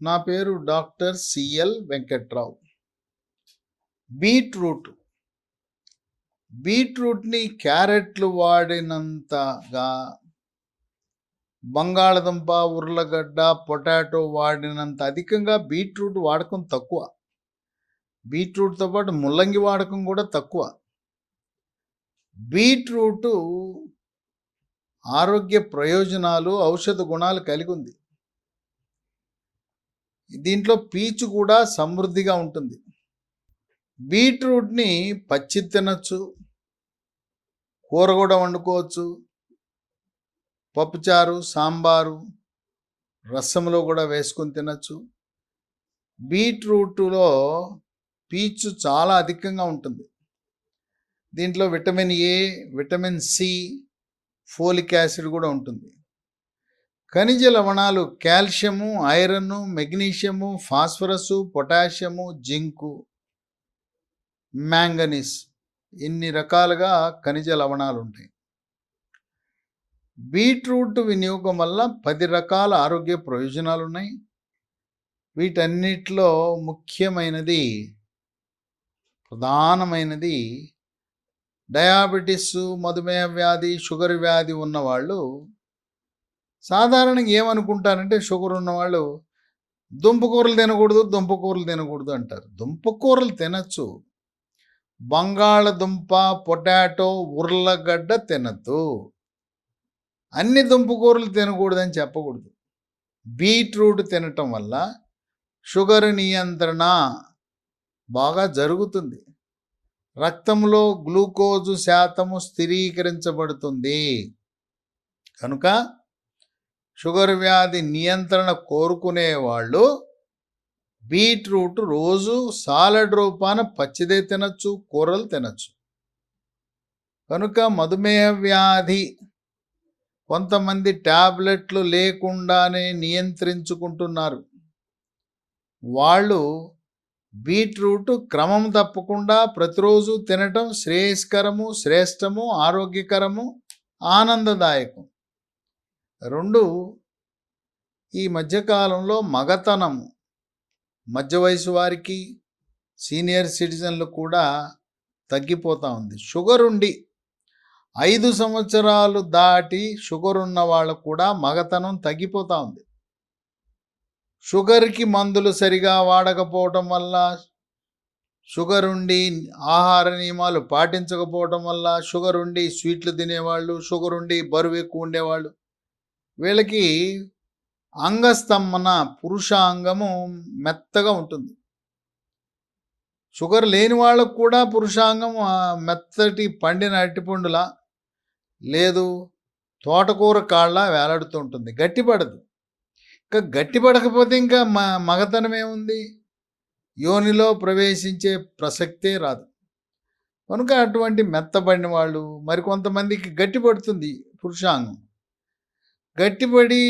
నా పేరు doctor CL Venkatrao. Beetroot. బీట్రూట్ని క్యారెట్లు వాడినంతగా బంగాళదుంప ఉర్లగడ్డ పొటాటో వాడినంత అధికంగా బీట్రూట్ వాడకం తక్కువ. బీట్రూట్తో పాటు ముల్లంగి వాడకం కూడా తక్కువ. బీట్రూటు ఆరోగ్య ప్రయోజనాలు ఔషధ గుణాలు కలిగి ఉంది. దీంట్లో పీచు కూడా సమృద్ధిగా ఉంటుంది. బీట్రూట్ని పచ్చి తినచ్చు కూర కూడా వండుకోవచ్చు. పప్పుచారు సాంబారు రసంలో కూడా వేసుకొని తినచ్చు. బీట్రూట్లో పీచు చాలా అధికంగా ఉంటుంది. దీంట్లో vitamin A vitamin C folic acid కూడా ఉంటుంది. ఖనిజ లవణాలు calcium iron magnesium phosphorus potassium zinc manganese ఇన్ని రకాలుగా ఖనిజ లవణాలు ఉంటాయి. బీట్రూట్ వినియోగం వల్ల పది రకాల ఆరోగ్య ప్రయోజనాలు ఉన్నాయి. వీటన్నిటిలో ముఖ్యమైనది ప్రధానమైనది డయాబెటిస్ మధుమేహ వ్యాధి షుగర్ వ్యాధి ఉన్నవాళ్ళు సాధారణంగా ఏమనుకుంటారంటే షుగర్ ఉన్నవాళ్ళు దుంపకూరలు తినకూడదు దుంపకూరలు తినకూడదు అంటారు. దుంపకూరలు తినచ్చు. బంగాళదుంప పొటాటో ఉర్లగడ్డ తినద్దు. అన్ని దుంపకూరలు తినకూడదని చెప్పకూడదు. బీట్రూట్ తినటం వల్ల షుగర్ నియంత్రణ బాగా జరుగుతుంది. రక్తంలో గ్లూకోజు శాతము స్థిరీకరించబడుతుంది. కనుక షుగర్ వ్యాధి నియంత్రణ కోరుకునే వాళ్ళు బీట్రూట్ రోజు సాలడ్ రూపాన పచ్చిదే తినచ్చు కూరలు తినచ్చు. కనుక మధుమేహ వ్యాధి కొంతమంది ట్యాబ్లెట్లు లేకుండానే నియంత్రించుకుంటున్నారు. వాళ్ళు బీట్రూట్ క్రమం తప్పకుండా ప్రతిరోజు తినటం శ్రేయస్కరము శ్రేష్టము ఆరోగ్యకరము ఆనందదాయకం. రెండు ఈ మధ్యకాలంలో మగతనము మధ్య వయసు వారికి సీనియర్ సిటిజన్లు కూడా తగ్గిపోతూ ఉంది. షుగర్ ఉండి ఐదు సంవత్సరాలు దాటి షుగర్ ఉన్న వాళ్ళకు కూడా మగతనం తగ్గిపోతూ ఉంది. షుగర్కి మందులు సరిగా వాడకపోవటం వల్ల షుగర్ ఉండి ఆహార నియమాలు పాటించకపోవటం వల్ల షుగర్ ఉండి స్వీట్లు తినేవాళ్ళు షుగర్ ఉండి బరువు ఎక్కువ ఉండేవాళ్ళు వీళ్ళకి అంగస్తంభన పురుషాంగము మెత్తగా ఉంటుంది. షుగర్ లేని వాళ్ళకు కూడా పురుషాంగం మెత్తటి పండిన అరటిపండులా లేదు తోటకూర కాళ్ళ వేలాడుతూ ఉంటుంది. గట్టిపడదు. ఇంకా గట్టిపడకపోతే ఇంకా మ మగతనం ఏముంది? యోనిలో ప్రవేశించే ప్రసక్తే రాదు. కనుక అటువంటి మెత్తబడిన వాళ్ళు మరికొంతమందికి గట్టిపడుతుంది పురుషాంగం. గట్టిపడి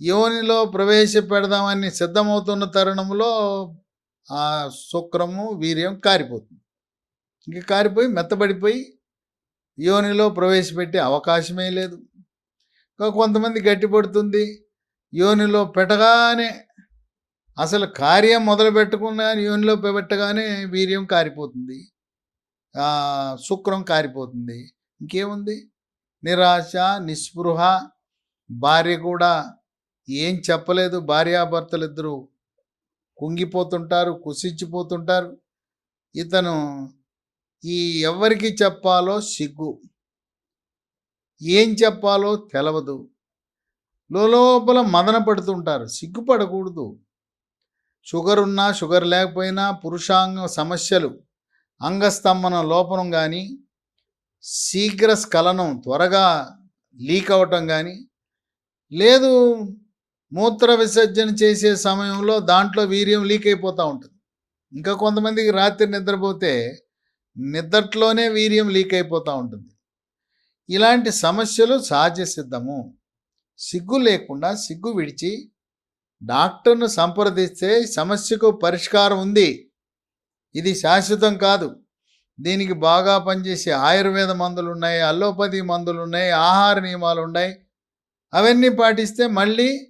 యోనిలో ప్రవేశపెడదామని సిద్ధమవుతున్న తరుణంలో ఆ శుక్రము వీర్యం కారిపోతుంది. ఇంక కారిపోయి మెత్తబడిపోయి యోనిలో ప్రవేశపెట్టే అవకాశమే లేదు. ఇంకా కొంతమంది గట్టిపడుతుంది యోనిలో పెట్టగానే అసలు కార్యం మొదలు పెట్టుకున్న యోనిలో పెట్టగానే వీర్యం కారిపోతుంది. శుక్రం కారిపోతుంది. ఇంకేముంది? నిరాశ నిస్పృహ భార్య కూడా ఏం చెప్పలేదు. భార్యాభర్తలు ఇద్దరు కుంగిపోతుంటారు కుసించిపోతుంటారు. ఇతను ఈ ఎవరికి చెప్పాలో సిగ్గు. ఏం చెప్పాలో తెలవదు. లోపల మదన పడుతుంటారు. సిగ్గుపడకూడదు. షుగర్ ఉన్నా షుగర్ లేకపోయినా పురుషాంగ సమస్యలు అంగస్తంభన లోపనం కానీ శీఘ్ర స్ఖలనం త్వరగా లీక్ అవటం కానీ లేదు మూత్ర విసర్జన చేసే సమయంలో దాంట్లో వీర్యం లీక్ అయిపోతూ ఉంటుంది. ఇంకా కొంతమందికి రాత్రి నిద్రపోతే నిద్రలోనే వీర్యం లీక్ అయిపోతూ ఉంటుంది. ఇలాంటి సమస్యలు సహజ సిద్ధము. సిగ్గు లేకుండా సిగ్గు విడిచి డాక్టర్ను సంప్రదిస్తే సమస్యకు పరిష్కారం ఉంది. ఇది శాశ్వతం కాదు. దీనికి బాగా పనిచేసే ఆయుర్వేద మందులు ఉన్నాయి అల్లోపతి మందులు ఉన్నాయి ఆహార నియమాలు ఉన్నాయి అవన్నీ పాటిస్తే మళ్ళీ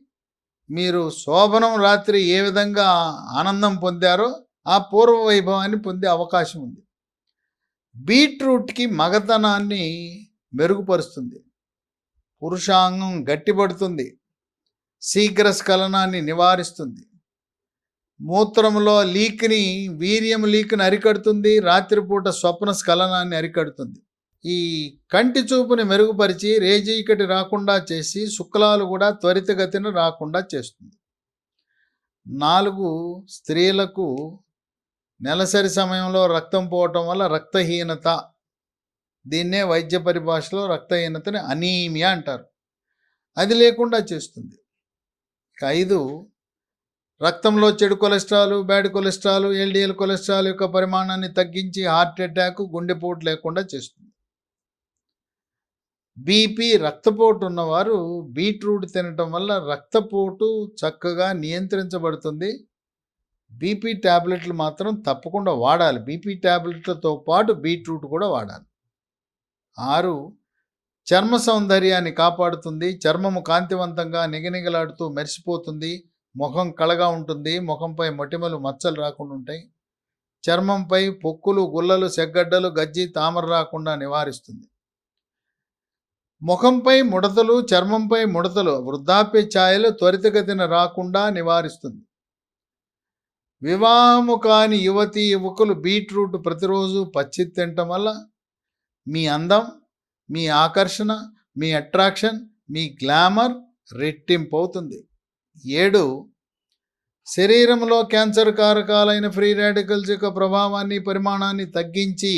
మీరు శోభనం రాత్రి ఏ విధంగా ఆనందం పొందారో ఆ పూర్వ వైభవాన్ని పొందే అవకాశం ఉంది. బీట్రూట్కి మగతనాన్ని మెరుగుపరుస్తుంది. పురుషాంగం గట్టిపడుతుంది. శీఘ్ర స్ఖలనాన్ని నివారిస్తుంది. మూత్రంలో లీక్ని వీర్యం లీక్ని అరికడుతుంది. రాత్రిపూట స్వప్న స్ఖలనాన్ని అరికడుతుంది. ఈ కంటి చూపుని మెరుగుపరిచి రేజీకటి రాకుండా చేసి శుక్లాలు కూడా త్వరితగతిన రాకుండా చేస్తుంది. నాలుగు స్త్రీలకు నెలసరి సమయంలో రక్తం పోవటం వల్ల రక్తహీనత దీన్నే వైద్య పరిభాషలో రక్తహీనతని అనీమియా అంటారు. అది లేకుండా చేస్తుంది. ఐదు రక్తంలో చెడు cholesterol bad cholesterol LDL cholesterol యొక్క పరిమాణాన్ని తగ్గించి హార్ట్ అటాక్ గుండెపోటు లేకుండా చేస్తుంది. బీపీ రక్తపోటు ఉన్నవారు బీట్రూట్ తినటం వల్ల రక్తపోటు చక్కగా నియంత్రించబడుతుంది. బీపీ ట్యాబ్లెట్లు మాత్రం తప్పకుండా వాడాలి. బీపీ ట్యాబ్లెట్లతో పాటు బీట్రూట్ కూడా వాడాలి. ఆరు చర్మ సౌందర్యాన్ని కాపాడుతుంది. చర్మము కాంతివంతంగా నిగనిగలాడుతూ మెరిసిపోతుంది. ముఖం కళగా ఉంటుంది. ముఖంపై మొటిమలు మచ్చలు రాకుండా ఉంటాయి. చర్మంపై పొక్కులు గుల్లలు సెగ్గడ్డలు గజ్జి తామర రాకుండా నివారిస్తుంది. ముఖంపై ముడతలు చర్మంపై ముడతలు వృద్ధాప్య ఛాయలు త్వరితగతిన రాకుండా నివారిస్తుంది. వివాహము కాని యువతి యువకులు బీట్రూట్ ప్రతిరోజు పచ్చి తినటం వల్ల మీ అందం మీ ఆకర్షణ మీ అట్రాక్షన్ మీ గ్లామర్ రెట్టింపు అవుతుంది ఏడు శరీరంలో క్యాన్సర్ కారకాలైన ఫ్రీ రాడికల్స్ యొక్క ప్రభావాన్ని పరిమాణాన్ని తగ్గించి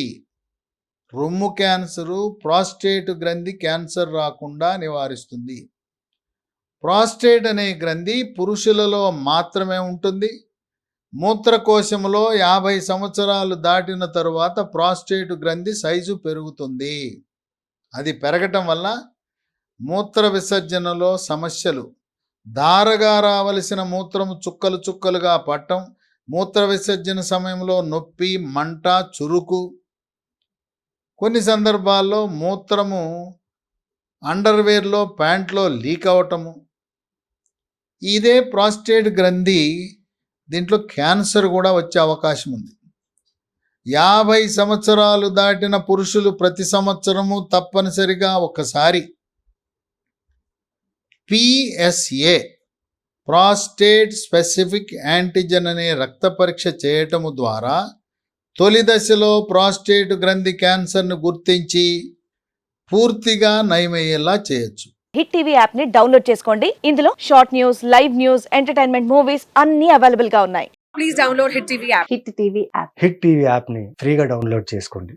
రొమ్ము క్యాన్సరు ప్రాస్టేట్ గ్రంథి క్యాన్సర్ రాకుండా నివారిస్తుంది. ప్రాస్టేట్ అనే గ్రంథి పురుషులలో మాత్రమే ఉంటుంది. మూత్రకోశంలో యాభై సంవత్సరాలు దాటిన తరువాత ప్రాస్టేట్ గ్రంథి సైజు పెరుగుతుంది. అది పెరగటం వల్ల మూత్ర విసర్జనలో సమస్యలు. ధారగా రావలసిన మూత్రము చుక్కలు చుక్కలుగా పట్టం. మూత్ర విసర్జన సమయంలో నొప్పి మంట చురుకు కొన్ని సందర్భాల్లో మూత్రము అండర్వేర్లో ప్యాంట్లో లీక్ అవటము. ఇదే ప్రాస్టేట్ గ్రంథి దీంట్లో క్యాన్సర్ కూడా వచ్చే అవకాశం ఉంది. యాభై సంవత్సరాలు దాటిన పురుషులు ప్రతి సంవత్సరము తప్పనిసరిగా ఒకసారి పిఎస్ఏ ప్రాస్టేట్ స్పెసిఫిక్ యాంటిజెన్ అనే రక్త పరీక్ష చేయటము ద్వారా తొలి దశలో ప్రాస్టేట్ గ్రంథి క్యాన్సర్ను గుర్తించి పూర్తిగా నయమయ్యేలా చేయొచ్చు. హిట్ టీవీ యాప్ని డౌన్లోడ్ చేసుకోండి. ఇందులో short news live news entertainment movies అన్ని అవైలబుల్గా ఉన్నాయి. please download Hit TV app. Hit TV app. Hit TV యాప్ని ఫ్రీగా డౌన్లోడ్ చేసుకోండి.